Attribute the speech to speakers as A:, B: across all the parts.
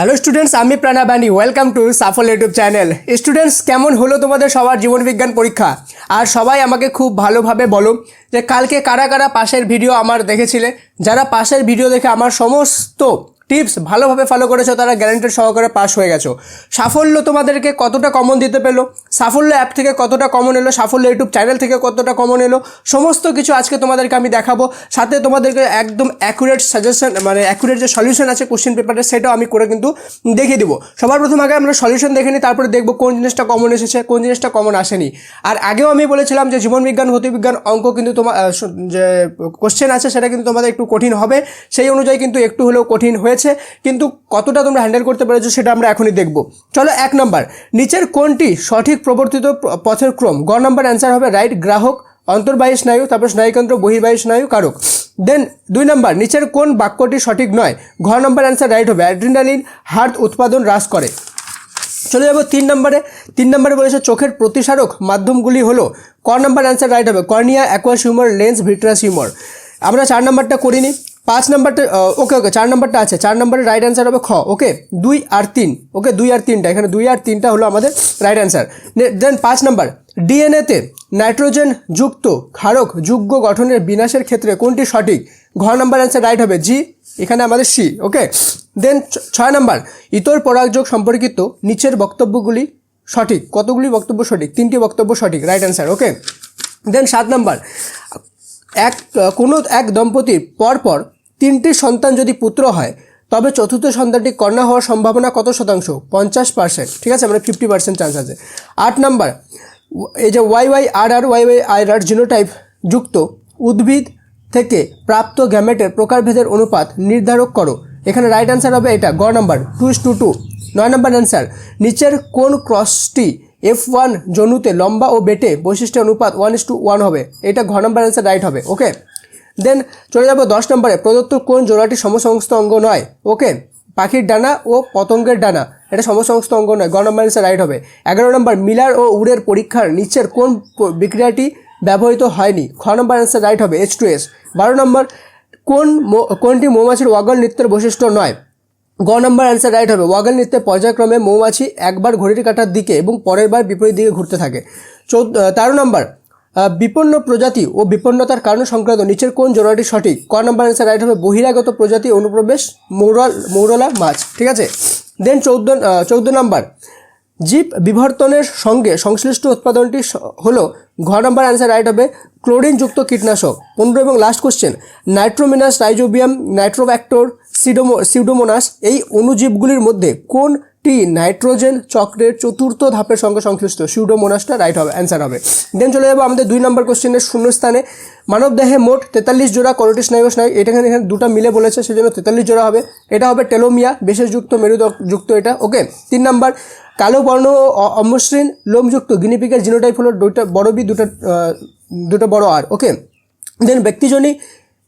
A: Hello students আমি Pranabani welcome to Safal YouTube channel students কেমন হলো তোমাদের সবার জীবনবিজ্ঞান পরীক্ষা? আর সবাই আমাকে খুব ভালোভাবে বলো যে কালকে কারা কারা পাশের ভিডিও আমার দেখেছিলে? যারা পাশের ভিডিও দেখে আমার সমস্ত টিপস ভালোভাবে ফলো করেছ, তারা গ্যারান্টেড সহকারে পাস হয়ে গেছো। সাফল্য তোমাদেরকে কতটা কমন দিতে পেল? সাফল্য অ্যাপ থেকে কতটা কমন এলো? সাফল্য ইউটিউব চ্যানেল থেকে কতটা কমন এলো? সমস্ত কিছু আজকে তোমাদেরকে আমি দেখাবো। সাথে তোমাদেরকে একদম অ্যাকুরেট সাজেশন মানে অ্যাকুরেট যে সলিউশন আছে কোশ্চেন পেপারে সেটাও আমি করে কিন্তু দেখিয়ে দিব। সবার প্রথম আগে আমরা সলিউশন দেখে নিই, তারপরে দেখব কোন জিনিসটা কমন এসেছে, কোন জিনিসটা কমন আসেনি। আর আগেও আমি বলেছিলাম যে জীবন বিজ্ঞান গতিবিজ্ঞান অঙ্ক কিন্তু তোমার যে কোশ্চেন আছে, সেটা কিন্তু তোমাদের একটু কঠিন হবে। সেই অনুযায়ী কিন্তু একটু হলেও কঠিন হয়েছে। কিন্তু কতটা তোমরা হ্যান্ডেল করতে পেরেছ সেটা আমরা এখনই দেখব। চলো এক নম্বর নিচের কোনটি সঠিক প্রবর্তিত পথের ক্রম? গ নম্বর অ্যান্সার হবে রাইট গ্রাহক, অন্তর্বাহী স্নায়ু, তারপর স্নায়ুকেন্দ্র বহির্বাহী স্নায়ু, কারক। দেন দুই নম্বর নিচের কোন বাক্যটি সঠিক নয়? ঘ নম্বর অ্যান্সার রাইট হবে অ্যাড্রিনালিন হার্ট উৎপাদন হ্রাস করে। চলে যাব তিন নম্বরে তিন নম্বরে বলেছে, চোখের প্রতিসারক মাধ্যমগুলি হলো, ক নম্বর অ্যান্সার রাইট হবে, cornea aqueous humour lens vitreous humour আমরা চার নাম্বারটা করিনি। পাঁচ নাম্বারটা ওকে ওকে, চার নাম্বারটা আছে। চার নাম্বারের রাইট অ্যান্সার হবে খ, ওকে? দুই আর তিন, ওকে? দুই আর তিনটা। এখানে দুই আর তিনটা হলো আমাদের রাইট অ্যান্সার দেন পাঁচ নাম্বার ডিএনএতে নাইট্রোজেন যুক্ত ক্ষারক যুগ্ম গঠনের বিনাশের ক্ষেত্রে কোনটি সঠিক? ঘ নাম্বার অ্যান্সার রাইট হবে জি এখানে আমাদের সি ওকে? দেন ছয় নাম্বার, ইতর পরাগযোগ সম্পর্কিত নিচের বক্তব্যগুলি সঠিক। কতগুলি বক্তব্য সঠিক? তিনটি বক্তব্য সঠিক রাইট অ্যান্সার ওকে? দেন সাত নাম্বার, এক, কোনো এক দম্পতির পরপর তিনটি সন্তান যদি পুত্র হয়, তবে চতুর্থ সন্তানটি কন্যা হওয়ার সম্ভাবনা কত শতাংশ? পঞ্চাশ পার্সেন্ট ঠিক আছে মানে ফিফটি পার্সেন্ট চান্স আছে। আট নাম্বার, এই যে Y Y R R Y Y R R genotype যুক্ত উদ্ভিদ থেকে প্রাপ্ত গ্যামেটের প্রকারভেদের অনুপাত নির্ধারক করো। এখানে রাইট অ্যান্সার হবে এটা, গ number two is two two নয় নাম্বার অ্যান্সার নিচের কোন ক্রসটি এফ ওয়ান জনুতে লম্বা ও বেটে বৈশিষ্ট্যের অনুপাত ওয়ান ইস টু ওয়ান হবে। এটা ঘ নাম্বার অ্যান্সার রাইট হবে ওকে দেন চলে যাব দশ নম্বরে। প্রদত্ত কোন জোড়াটি সমসংস্থ অঙ্গ নয়? ওকে পাখির ডানা ও পতঙ্গের ডানা। এটা সমসংস্থ অঙ্গ নয়, গ নম্বর রাইট হবে। এগারো নম্বর, মিলার ও উড়ের পরীক্ষার নিচের কোন বিক্রিয়াটি ব্যবহৃত হয়নি? খ নম্বর অ্যান্সার রাইট হবে এইচ টু এস বারো নম্বর, কোন কোনটি মৌমাছির ওয়াগল নৃত্যের বৈশিষ্ট্য নয়? গ নম্বর অ্যান্সার রাইট হবে ওয়াগল নৃত্যে পর্যায়ক্রমে মৌমাছি একবার ঘড়ির কাটার দিকে এবং পরের বার বিপরীত দিকে ঘুরতে থাকে। চৌদ্দ তেরো নম্বর বিপন্ন প্রজাতি ও বিপন্নতার কারণ সংক্রান্ত নিচের কোন জোড়াটি সঠিক? ক নম্বর অ্যান্সার রাইট হবে বহিরাগত প্রজাতি অনুপ্রবেশ, মৌরল মৌরলা মাছ, ঠিক আছে? দেন চৌদ্দ চৌদ্দ নম্বর। জীব বিবর্তনের সঙ্গে সংশ্লিষ্ট উৎপাদনটি হলো, ঘ নম্বর অ্যান্সার রাইট হবে ক্লোরিনযুক্ত কীটনাশক। পনেরো এবং last question nitrosomonas rhizobium nitrobacter সিডোমো pseudomonas এই অণুজীবগুলির মধ্যে কোনটি নাইট্রোজেন চক্রের চতুর্থ ধাপের সঙ্গে সংশ্লিষ্ট। সিউডোমোনাসটা রাইট হবে অ্যান্সার হবে। দেন চলে যাব আমাদের দুই নম্বর কোশ্চেনের শূন্যস্থানে। মানবদেহে মোট তেতাল্লিশ জোড়া করোটি স্নায়ু ও স্নায়ু এটা এখানে এখানে দুটো মিলে বলেছে, সেজন্য তেতাল্লিশ জোড়া হবে। এটা হবে টেলোমিয়া, বিশেষযুক্ত মেরুযুক্ত এটা ওকে তিন নম্বর, কালো বর্ণ ও অমসৃণ লোমযুক্ত গিনিপিকের জিনোটাইপ হলো দুইটা বড় বি দুটো দুটো বড় আর ওকে দেন ব্যক্তিজনী,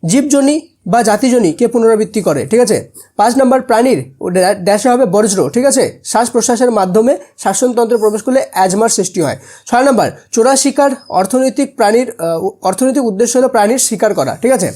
A: জীবজনী বা জাতিজনীকে পুনরাবৃত্তি করে, ঠিক আছে? পাঁচ নম্বর প্রাণীর ড্যাশে হবে বর্জ্র ঠিক আছে? শ্বাস প্রশ্বাসের মাধ্যমে শ্বাসনতন্ত্রে প্রবেশ করলে অ্যাজমার সৃষ্টি হয়। ছয় নম্বর চোরা শিকার অর্থনৈতিক প্রাণীর অর্থনৈতিক উদ্দেশ্য হলো প্রাণীর শিকার করা, ঠিক আছে?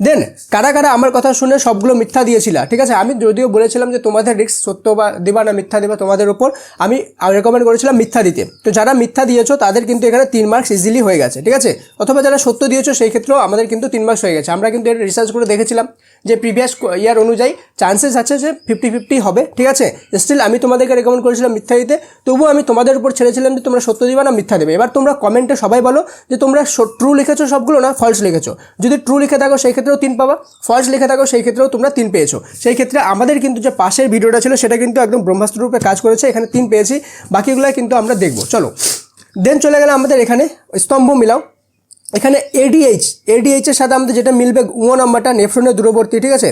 A: দেন কারা কারা আমার কথা শুনে সবগুলো মিথ্যা দিয়েছিল, ঠিক আছে? আমি যদিও বলেছিলাম যে তোমাদের রিস্ক সত্য বা দেবা না, মিথ্যা দেবা তোমাদের উপর, আমি রেকমেন্ড করেছিলাম মিথ্যা দিতে। তো যারা মিথ্যা দিয়েছ, তাদের কিন্তু এখানে তিন মার্কস ইজিলি হয়ে গেছে, ঠিক আছে? অথবা যারা সত্য দিয়েছ, সেই ক্ষেত্রেও আমাদের কিন্তু তিন মার্কস হয়ে গেছে। আমরা কিন্তু এটা রিসার্চ করে দেখেছিলাম যে প্রিভিয়াস ইয়ার অনুযায়ী চান্সেস আছে যে ফিফটি ফিফটি হবে, ঠিক আছে? স্টিল আমি তোমাদেরকে রেকমেন্ড করেছিলাম মিথ্যা দিতে। তবুও আমি তোমাদের উপর ছেড়েছিলাম যে তোমরা সত্য দিবা না, মিথ্যা দেবে। এবার তোমরা কমেন্টে সবাই বলো যে তোমরা ট্রু লিখেছো সবগুলো না ফলস লিখেছো? যদি ট্রু লিখে থাকো, সেই ক্ষেত্রেও তিন পাবা। ফলস লিখে থাকো, সেই ক্ষেত্রেও তোমরা তিন পেয়েছ। সেই ক্ষেত্রে আমাদের কিন্তু যে পাশের ভিডিওটা ছিল, সেটা কিন্তু একদম ব্রহ্মাস্ত্র রূপে কাজ করেছে, এখানে তিন পেয়েছি। বাকিগুলো কিন্তু আমরা দেখব। চলো। দেন চলে গেলে আমাদের এখানে স্তম্ভ মিলাও। এখানে এডিএইচ এডিএইচের সাথে আমাদের যেটা মিলবে, ও নাম্বারটা, নেফ্রনের দূরবর্তী, ঠিক আছে?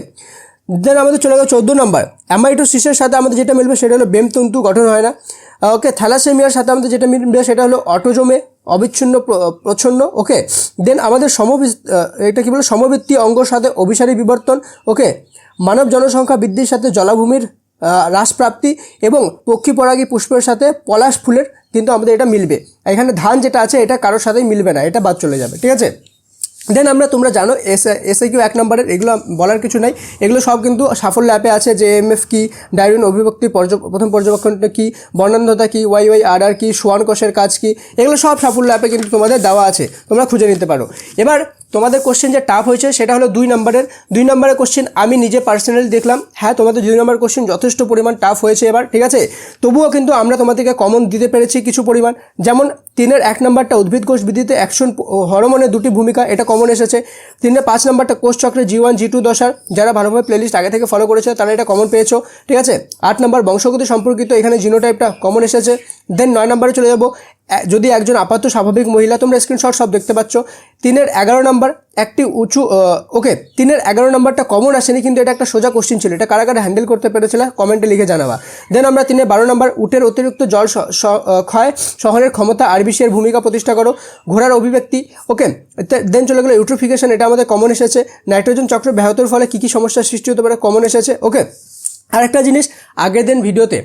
A: দেন আমাদের চলে গেল চোদ্দ নাম্বার। অ্যামাইটোসিসের সাথে আমাদের যেটা মিলবে, সেটা হলো বেমতন্তু গঠন হয় না। ওকে থ্যালাসেমিয়ার সাথে আমাদের যেটা মিলবে, সেটা হলো অটোজমে অবিচ্ছিন্ন প্র- প্রচ্ছন্ন ওকে দেন আমাদের সম এটা কি বলে? সমবৃত্তি অঙ্গর সাথে অভিসারী বিবর্তন ওকে মানব জনসংখ্যা বৃদ্ধির সাথে জলাভূমির হ্রাস হ্রাসপ্রাপ্তি এবং পক্ষী পরাগী পুষ্পের সাথে পলাশ ফুলের কিন্তু আমাদের এটা মিলবে। এখানে ধান যেটা আছে, এটা কারোর সাথেই মিলবে না, এটা বাদ চলে যাবে, ঠিক আছে? দেন আমরা, তোমরা জানো এস এসআই কিউ এক নম্বরের, এগুলো বলার কিছু নাই। এগুলো সব কিন্তু সাফল্য অ্যাপে আছে, যে এম এফ কি, ডায়রিন পর্য- প্রথম পর্যবেক্ষণটা কী, বর্ণান্ধতা কী, ওয়াই ওয়াই আর আর কী, সোয়ান কোষের কাজ কী, এগুলো সব সাফল্য অ্যাপে কিন্তু তোমাদের দেওয়া আছে, তোমরা খুঁজে নিতে পারো। এবার তোমাদের কোশ্চেন যে টাফ হয়েছে, সেটা হলো দুই নম্বরের। দুই নম্বরের কোশ্চেন আমি নিজে পার্সোনালি দেখলাম। হ্যাঁ তোমাদের দুই নম্বর কোশ্চেন যথেষ্ট পরিমাণ টাফ হয়েছে এবার, ঠিক আছে? তবুও কিন্তু আমরা তোমাদেরকে কমন দিতে পেরেছি কিছু পরিমাণ। যেমন তিনের এক নম্বরটা উদ্ভিদ কোষ বিধিতে অ্যাকশন হরমোনের দুটি ভূমিকা, এটা কমন এসেছে। তিনের পাঁচ নম্বরটা কোষ চক্রে জি ওয়ান জি টু দশার, যারা ভালোভাবে প্লেলিস্ট আগে থেকে ফলো করেছে, তারা এটা কমন পেয়েছ, ঠিক আছে? আট নম্বর বংশগতি সম্পর্কিত এখানে জিনোটাইপটা কমন এসেছে। দেন নয় নম্বরে চলে যাব। যদি একজন আপাত স্বাভাবিক মহিলা, তোমরা স্ক্রিনশট সব দেখতে পাচ্ছ। তিনের এগারো নম্বর একটি উঁচু ওকে তিনের এগারো নম্বরটা কমন আসেনি, কিন্তু এটা একটা সোজা কোশ্চেন ছিল। এটা কারা কারা হ্যান্ডেল করতে পেরেছিল? কমেন্টে লিখে জানাবা। দেন আমরা তিনের বারো নম্বর উটের অতিরিক্ত জল ক্ষয়, শহরের ক্ষমতা আরবিসি এর ভূমিকা প্রতিষ্ঠা করো, ঘোড়ার অভিব্যক্তি ওকে দেন চলে গেলো ইউট্রোফিকেশন এটা আমাদের কমন এসেছে। নাইট্রোজেন চক্র ব্যাহতর ফলে কী কী সমস্যার সৃষ্টি হতে পারে? কমন এসেছে ওকে আরেকটা জিনিস, আগের দিন ভিডিওতে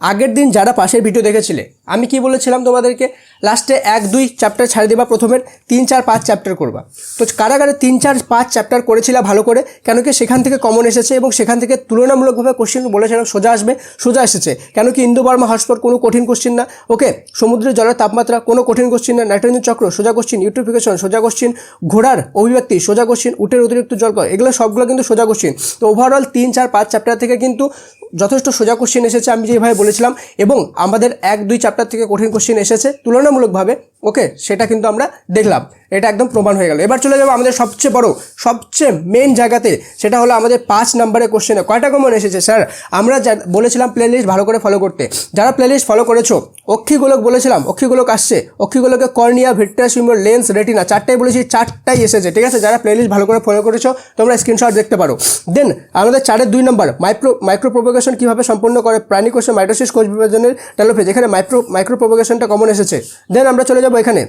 A: আগের দিন যারা পাশের ভিডিও দেখেছিলে আমি কি বলেছিলাম তোমাদেরকে? লাস্টে এক, দুই চ্যাপ্টার ছাড়ে দেবা, প্রথমের তিন, চার, পাঁচ চ্যাপ্টার করবা। তো কারাগারে তিন, চার, পাঁচ চ্যাপ্টার করেছিলা ভালো করে, কেন কি সেখান থেকে কমন এসেছে এবং সেখান থেকে তুলনামূলকভাবে কোশ্চেন বলেছিলাম সোজা আসবে, সোজা এসেছে। কেন কি ইন্দু বর্মা হটস্পট কোনো কঠিন কোশ্চেন না। ওকে সমুদ্রের জলের তাপমাত্রা কোনো কঠিন কোশ্চেন না নাইট্রোজেন চক্র সোজা কোশ্চিন ইউট্রিফিকেশন সোজা কোশ্চিন ঘোড়ার অভিব্যক্তি সোজা কোশ্চিন উটের অতিরিক্ত জল এগুলো সবগুলো কিন্তু সোজা কোশ্চিন তো ওভারঅল তিন, চার, পাঁচ চ্যাপ্টার থেকে কিন্তু যথেষ্ট সোজা কোশ্চেন এসেছে আমি যেভাবে বলেছিলাম এবং আমাদের এক, দুই চ্যাপ্টার থেকে কঠিন কোশ্চেন এসেছে। তুলনামূলকভাবে ওকে, সেটা কিন্তু আমরা দেখলাম। এটা একদম প্রমাণ হয়ে গেল। এবার চলে যাব আমাদের সবচেয়ে বড়, সবচেয়ে মেন জায়গাতে। সেটা হলো আমাদের পাঁচ নম্বরের কোশ্চেনে কয়টা কমন এসেছে? স্যার, আমরা বলেছিলাম প্লেলিস্ট ভালো করে ফলো করতে। যারা প্লেলিস্ট ফলো করেছ, অক্ষিগোলক বলেছিলাম, অক্ষিগোলক আসছে। অক্ষিগোলকে কর্নিয়া ভিক্টার সিম্বল লেন্স রেটিনা চারটাই বলেছি, চারটাই এসেছে, ঠিক আছে? যারা প্লেলিস্ট ভালো করে ফলো করেছ, তোমরা স্ক্রিনশট দেখতে পারো। দেন আমাদের চারের দুই নম্বর মাইক্রো মাইক্রো কীভাবে সম্পন্ন করে? প্রাণী কোষে মাইটোসিস কোষ বিভাজনের টেলোফেজ এখানে মাইক্রো মাইক্রো প্রোপোগেশনটা কমন এসেছে। দেন আমরা চলে যাব এখানে।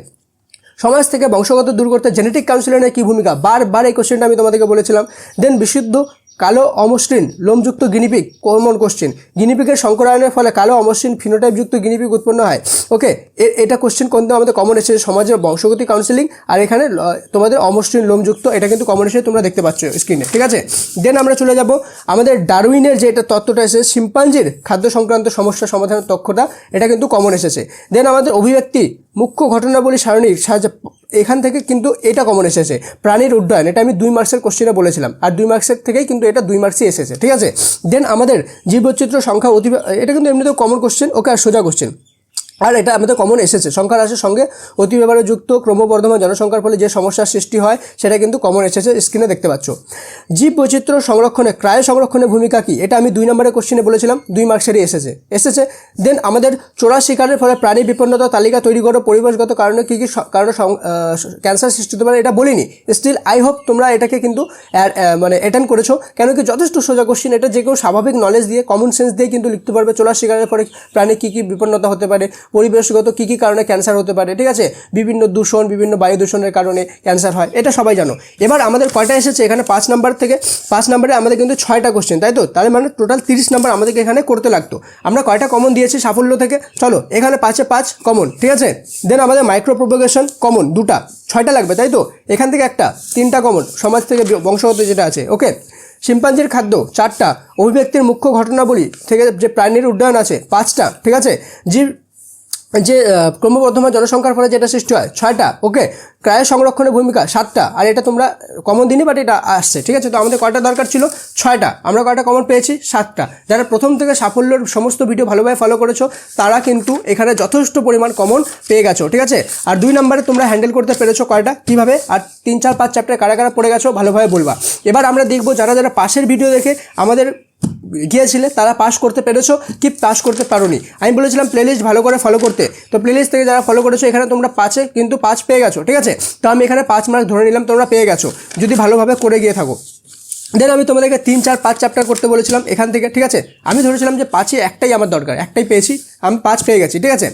A: সমাজ থেকে বংশগত দূর করতে জেনেটিক কাউন্সিলরের কী ভূমিকা? বারবার এই কোশ্চেনটা আমি তোমাদেরকে বলেছিলাম। দেন বিশুদ্ধ, কালো, অমসৃণ, লোমযুক্ত গিনিপিক কমন কোশ্চেন গিনিপিকের সংকরায়নের ফলে কালো, অমসৃণ ফিনোটাইপযুক্ত গিনিপিক উৎপন্ন হয়। ওকে এটা কোশ্চেন কিন্তু আমাদের কমন এসেছে সমাজের বংশগতি কাউন্সিলিং আর এখানে তোমাদের অমসৃণ, লোমযুক্ত, এটা কিন্তু কমন এসে তোমরা দেখতে পাচ্ছ স্ক্রিনে ঠিক আছে? দেন আমরা চলে যাব আমাদের ডারউইনের যে এটা তত্ত্বটা এসেছে, শিম্পাঞ্জির খাদ্য সংক্রান্ত সমস্যা সমাধানের দক্ষতা, এটা কিন্তু কমন এসেছে দেন আমাদের অভিব্যক্তি মুখ্য ঘটনাবলী সারণীর সাহায্যে, এখান থেকে কিন্তু এটা কমন এসেছে। প্রাণীর উড্ডয়ন, এটা আমি দুই মার্কসের কোশ্চেনে বলেছিলাম। আর দুই মার্কসের থেকেই কিন্তু এটা দুই মার্কসই এসেছে, ঠিক আছে? দেন আমাদের জীববৈচিত্র্য সংখ্যা অতি এটা কিন্তু এমনিতেও কমন কোশ্চেন ওকে আর সোজা কোশ্চেন আর এটা আমাদের কমন এসেছে। সংখ্যা রাশির সঙ্গে অতি ব্যবহারে যুক্ত ক্রমবর্ধমান জনসংখ্যার ফলে যে সমস্যার সৃষ্টি হয়, সেটা কিন্তু কমন এসেছে স্ক্রিনে দেখতে পাচ্ছ। জীব বৈচিত্র্য সংরক্ষণে, ক্রায় সংরক্ষণের ভূমিকা কি? এটা আমি দুই নম্বরের কোশ্চেনে বলেছিলাম, দুই মার্কসেরই এসেছে। এসেছে দেন আমাদের চোরা শিকারের ফলে প্রাণী বিপন্নতা তালিকা তৈরি করো, পরিবেশগত কারণে কী কী কারণে ক্যান্সার সৃষ্টি হতে পারে, এটা বলিনি। স্টিল আই হোপ তোমরা এটাকে কিন্তু মানে অ্যাটেন্ড করেছ। কেন কি যথেষ্ট সোজা কোশ্চিন এটা যে কেউ স্বাভাবিক নলেজ দিয়ে কমন সেন্স দিয়ে কিন্তু লিখতে পারবে চোরা শিকারের ফলে প্রাণী কী কী বিপন্নতা হতে পারে। পরিবেশগত কী কী কারণে ক্যান্সার হতে পারে, ঠিক আছে? বিভিন্ন দূষণ, বিভিন্ন বায়ু দূষণের কারণে ক্যান্সার হয়, এটা সবাই জানো। এবার আমাদের কয়টা এসেছে এখানে পাঁচ নাম্বার থেকে? পাঁচ নাম্বারে আমাদের কিন্তু ছয়টা কোশ্চেন তাই তো? তাহলে মানে টোটাল তিরিশ নাম্বার আমাদেরকে এখানে করতে লাগতো। আমরা কয়টা কমন দিয়েছি সাফল্য থেকে? চলো, এখানে পাঁচে পাঁচ কমন ঠিক আছে? দেন আমাদের মাইক্রো প্রোপোগেশন কমন দুটা, ছয়টা লাগবে, তাই তো? এখান থেকে একটা, তিনটা কমন সমাজ থেকে বংশগত যেটা আছে ওকে শিম্পাঞ্জির খাদ্য, চারটা, অভিব্যক্তির মুখ্য ঘটনাবলী থেকে যে প্রাণীর উড্ডয়ন আছে, পাঁচটা, ঠিক আছে? জীব যে ক্রমবর্ধমান জনসংখ্যার ফলে যেটা সৃষ্টি হয়, ছয়টা, ওকে, ক্রায় সংরক্ষণের ভূমিকা, সাতটা, আর এটা তোমরা কমন দিনই বাট এটা আসছে, ঠিক আছে? তো আমাদের কয়টা দরকার ছিল? ছয়টা, আমরা কয়টা কমন পেয়েছি? সাতটা। যারা প্রথম থেকে সাফল্যের সমস্ত ভিডিও ভালোভাবে ফলো করেছ, তারা কিন্তু এখানে যথেষ্ট পরিমাণ কমন পেয়ে গেছো, ঠিক আছে? আর দুই নম্বরে তোমরা হ্যান্ডেল করতে পেরেছ কয়টা? কীভাবে? আর তিন, চার, পাঁচ চ্যাপ্টার কারা কারা পড়ে গেছো, ভালোভাবে বলবা। এবার আমরা দেখব, যারা যারা পাশের ভিডিও দেখে, আমাদের গিয়েছিলে, তারা পাস করতে পেরেছ কি পাস করতে পারোনি। আমি বলেছিলাম প্লেলিস্ট ভালো করে ফলো করতে। তো প্লেলিস্ট থেকে যারা ফলো করেছ, এখানে তোমরা পাঁচে কিন্তু পাঁচ পেয়ে গেছো, ঠিক আছে? তো আমি এখানে পাঁচ মার্ক ধরে নিলাম, তোমরা পেয়ে গেছো, যদি ভালোভাবে করে গিয়ে থাকো। দেন আমি তোমাদেরকে তিন, চার, পাঁচ চ্যাপ্টার করতে বলেছিলাম এখান থেকে, ঠিক আছে? আমি ধরেছিলাম যে পাঁচে একটাই আমার দরকার, একটাই পেয়েছি, আমি পাঁচ পেয়ে গেছি, ঠিক আছে?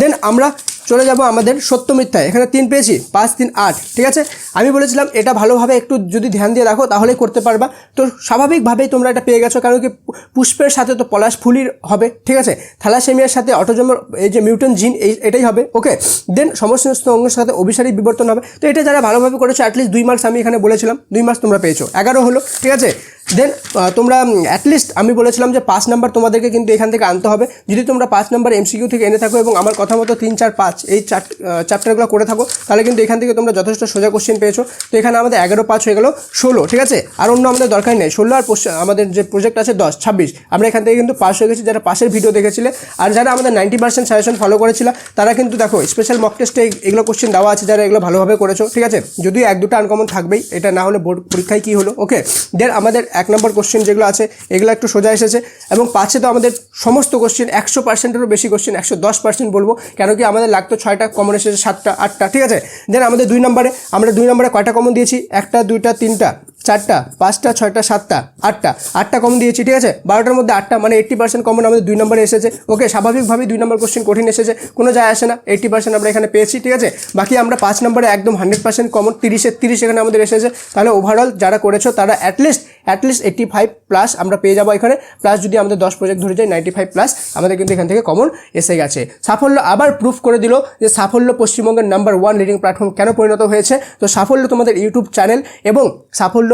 A: দেন আমরা চলে যাব আমাদের সত্য মিথ্যায়। এখানে তিন পেয়েছি, পাঁচ, তিন, আট, ঠিক আছে? আমি বলেছিলাম এটা ভালোভাবে একটু যদি ধ্যান দিয়ে রাখো তাহলে করতে পারবা। তো স্বাভাবিকভাবেই তোমরা এটা পেয়ে গেছো, কারণ কি পুষ্পের সাথে তো পলাশ ফুলির হবে, ঠিক আছে? থ্যালাসেমিয়ার সাথে অটোজমের এই যে মিউটন জিন, এই, এটাই হবে, ওকে? দেন সমস্ত অঙ্গের সাথে অভিসারী বিবর্তন হবে। তো এটা যারা ভালোভাবে করেছ অ্যাটলিস্ট দুই মার্কস আমি এখানে বলেছিলাম, দুই মার্কস তোমরা পেয়েছ। এগারো হলো, ঠিক আছে? দেন তোমরা অ্যাটলিস্ট আমি বলেছিলাম যে পাঁচ নাম্বার তোমাদেরকে কিন্তু এখান থেকে আনতে হবে। যদি তোমরা পাঁচ নাম্বার এমসিকিউ থেকে এনে থাকো এবং আমার কথা মতো তিন, চার, পাঁচ এই চার চ্যাপ্টারগুলো করে থাকো, তাহলে কিন্তু এখান থেকে তোমরা যথেষ্ট সোজা কোশ্চেন পেয়েছ। তো এখানে আমাদের এগারো, পাঁচ হয়ে গেলো ষোলো, ঠিক আছে? আর অন্য আমাদের দরকার নেই। ষোলো আর আমাদের যে প্রজেক্ট আছে দশ, ছাব্বিশ, আমরা এখান থেকে কিন্তু পাস হয়ে গেছি। যারা পাশের ভিডিও দেখেছিলে আর যারা আমাদের নাইনটি পার্সেন্ট সাজেশন ফলো করেছিল, তারা কিন্তু দেখো স্পেশাল মক টেস্টে এগুলো কোশ্চেন দেওয়া আছে যারা এগুলো ভালোভাবে করেছ, ঠিক আছে? যদিও এক, দুটো আনকমন থাকবেই, এটা না হলে বোর্ড পরীক্ষায় কী হলো? ওকে দেন আমাদের এক নম্বর কোশ্চেন যেগুলো আছে, এগুলো একটু সোজা এসেছে। এবং পাঁচে তো আমাদের সমস্ত কোশ্চেন একশো পার্সেন্টেরও বেশি কোশ্চেন একশো দশ পার্সেন্ট বলব কেন কি আমাদের লাগতো ছয়টা কমন এসেছে সাতটা, আটটা, ঠিক আছে? দেন আমাদের দুই নম্বরে, আমরা দুই নম্বরে কয়টা কমন দিয়েছি? একটা, দুইটা, তিনটা। চারটা, পাঁচটা, ছয়টা, সাতটা, আটটা। আটটা কমন দিয়েছি, ঠিক আছে? বারোটার মধ্যে আটটা মানে এইট্টি পার্সেন্ট কমন আমাদের দুই নম্বরে এসেছে। ওকে, স্বাভাবিকভাবেই দুই নম্বর কোশ্চেন কঠিন এসেছে, কোনো যায় আসে না এইট্টি পার্সেন্ট আমরা এখানে পেয়েছি, ঠিক আছে? বাকি আমরা পাঁচ নম্বরে একদম হান্ড্রেড পার্সেন্ট কমন তিরিশের তিরিশ এখানে আমাদের এসেছে। তাহলে ওভারঅল যারা করেছ, তারা at least at least eighty five plus আমরা পেয়ে যাব এখানে। প্লাস যদি আমাদের দশ প্রজেক্ট ধরে যায় নাইনটি ফাইভ প্লাস আমাদের কিন্তু এখান থেকে কমন এসে গেছে। সাফল্য আবার প্রুফ করে দিল যে সাফল্য পশ্চিমবঙ্গের নাম্বার ওয়ান লিডিং প্ল্যাটফর্ম কেন পরিণত হয়েছে। তো সাফল্য তোমাদের ইউটিউব চ্যানেল এবং সাফল্য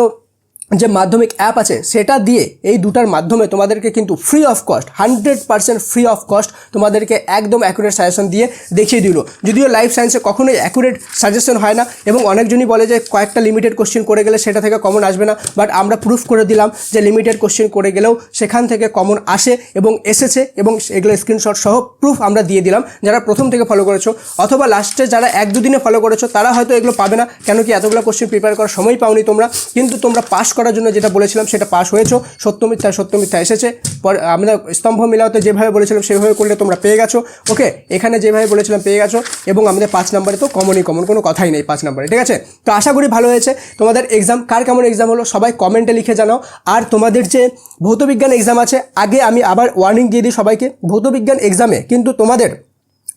A: যে মাধ্যমিক অ্যাপ আছে, সেটা দিয়ে এই দুটার মাধ্যমে তোমাদেরকে কিন্তু free of cost hundred percent free of cost তোমাদেরকে একদম অ্যাকুরেট সাজেশন দিয়ে দেখিয়ে দিল। যদিও লাইফ সায়েন্সে কখনোই অ্যাকুরেট সাজেশন হয় না এবং অনেকজনই বলে যে কয়েকটা লিমিটেড কোশ্চেন করে গেলে সেটা থেকে কমন আসবে না বাট আমরা প্রুফ করে দিলাম যে লিমিটেড কোশ্চেন করে গেলেও সেখান থেকে কমন আসে এবং এসেছে এবং এগুলো স্ক্রিনশট সহ প্রুফ আমরা দিয়ে দিলাম। যারা প্রথম থেকে ফলো করেছ অথবা লাস্টে যারা এক দুদিনে ফলো করেছ, তারা হয়তো এগুলো পাবে না কেন কি এতগুলো কোশ্চেন প্রিপেয়ার করার সময় পাওনি তোমরা। কিন্তু তোমরা পাস করার জন্য যেটা বলেছিলাম সেটা পাস হয়েছো। সত্য মিথ্যা সত্য মিথ্যা এসেছে। পরে আমরা স্তম্ভ মিলাতে যেভাবে বলেছিলাম সেভাবে করলে তোমরা পেয়ে গেছো। ওকে, এখানে যেভাবে বলেছিলাম পেয়ে গেছো এবং আমাদের পাঁচ নম্বরে তো কমনই কমন কোনো কথাই নেই পাঁচ নম্বরে, ঠিক আছে? তো আশা করি ভালো হয়েছে। তোমাদের এক্সাম কার কেমন এক্সাম হলো সবাই কমেন্টে লিখে জানাও। আর তোমাদের যে ভৌতবিজ্ঞান এক্সাম আছে, আগে আমি আবার ওয়ার্নিং দিয়ে দিই সবাইকে। ভৌতবিজ্ঞান এক্সামে কিন্তু তোমাদের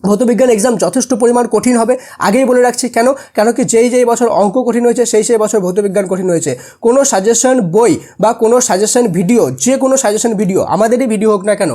A: ভৌতবিজ্ঞান এক্সাম যথেষ্ট পরিমাণ কঠিন হবে। আগেই বলে রাখছি, কেন? কেন কি যেই যেই বছর অঙ্ক কঠিন হয়েছে, সেই সেই বছর ভৌতবিজ্ঞান কঠিন হয়েছে। কোনো সাজেশন বই বা কোনো সাজেশন ভিডিও যে কোনো সাজেশন ভিডিও আমাদেরই ভিডিও হোক না কেন,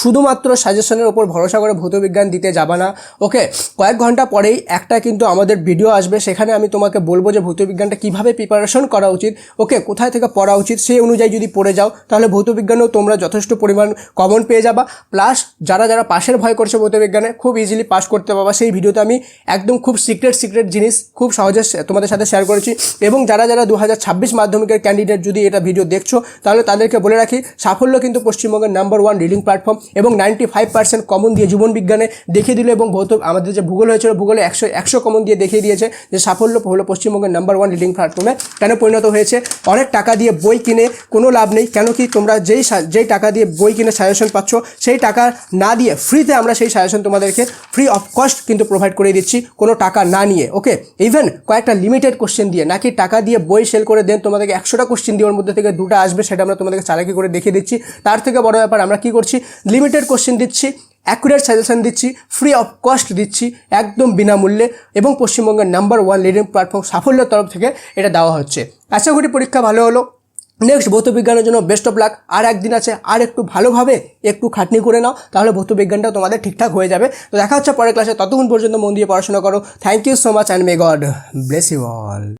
A: শুধুমাত্র সাজেশনের ওপর ভরসা করে ভৌতবিজ্ঞান দিতে যাবা না। ওকে কয়েক ঘণ্টা পরেই একটা কিন্তু আমাদের ভিডিও আসবে, সেখানে আমি তোমাকে বলব যে ভৌতবিজ্ঞানটা কীভাবে প্রিপারেশন করা উচিত। ওকে কোথায় থেকে পড়া উচিত, সেই অনুযায়ী যদি পড়ে যাও, তাহলে ভৌতবিজ্ঞানেও তোমরা যথেষ্ট পরিমাণ কমন পেয়ে যাবা। প্লাস যারা যারা পাশের ভয় করছে ভৌতবিজ্ঞানে, খুব ইজিলি পাস করতে পারবা। সেই ভিডিওতে আমি একদম খুব সিক্রেট সিক্রেট জিনিস খুব সহজে তোমাদের সাথে শেয়ার করেছি। এবং যারা যারা দু হাজার ছাব্বিশ মাধ্যমিকের ক্যান্ডিডেট যদি এটা ভিডিও দেখছ, তাহলে তাদেরকে বলে রাখি, সাফল্য কিন্তু পশ্চিমবঙ্গের নাম্বার ওয়ান রিডিং প্ল্যাটফর্ম এবং নাইনটি ফাইভ পার্সেন্ট কমন দিয়ে জীবন বিজ্ঞানে দেখিয়ে দিল এবং ভৌত আমাদের যে ভূগোল হয়েছিল, ভূগোলে একশো একশো কমন দিয়ে দেখিয়ে দিয়েছে যে সাফল্য হলো পশ্চিমবঙ্গের নাম্বার ওয়ান রিডিং প্ল্যাটফর্মে কেন পরিণত হয়েছে। অনেক টাকা দিয়ে বই কিনে কোনো লাভ নেই, কেন কি তোমরা যেই যেই টাকা দিয়ে বই কিনে সাজেশন পাচ্ছ, সেই টাকা না দিয়ে ফ্রিতে আমরা সেই সাজেশন তোমাদেরকে ফ্রি অফ কস্ট কিন্তু প্রোভাইড করে দিচ্ছি, কোনো টাকা না নিয়ে ওকে ইভেন কয়েকটা লিমিটেড কোশ্চেন দিয়ে, নাকি টাকা দিয়ে বই সেল করে দেন, তোমাদেরকে একশোটা কোশ্চেন দিয়ে ওর মধ্যে থেকে দুটো আসবে, সেটা আমরা তোমাদেরকে চালাকি করে দেখিয়ে দিচ্ছি। তার থেকে বড় ব্যাপার, আমরা কি করছি? লিমিটেড কোশ্চেন দিচ্ছি অ্যাকুরেট সাজেশন দিচ্ছি ফ্রি অফ কস্ট দিচ্ছি, একদম বিনামূল্যে, এবং পশ্চিমবঙ্গের নাম্বার ওয়ান লিডিং প্ল্যাটফর্ম সাফল্যের তরফ থেকে এটা দেওয়া হচ্ছে। আশা করি পরীক্ষা ভালো হলো। নেক্সট ভৌতবিজ্ঞানের জন্য বেস্ট অফ লাক আর একদিন আছে, আর একটু ভালোভাবে একটু খাটনি করে নাও, তাহলে ভৌতবিজ্ঞানটাও তোমাদের ঠিকঠাক হয়ে যাবে। তো দেখা হচ্ছে পরের ক্লাসে ততক্ষণ পর্যন্ত মন দিয়ে পড়াশোনা করো। Thank you so much and may God bless you all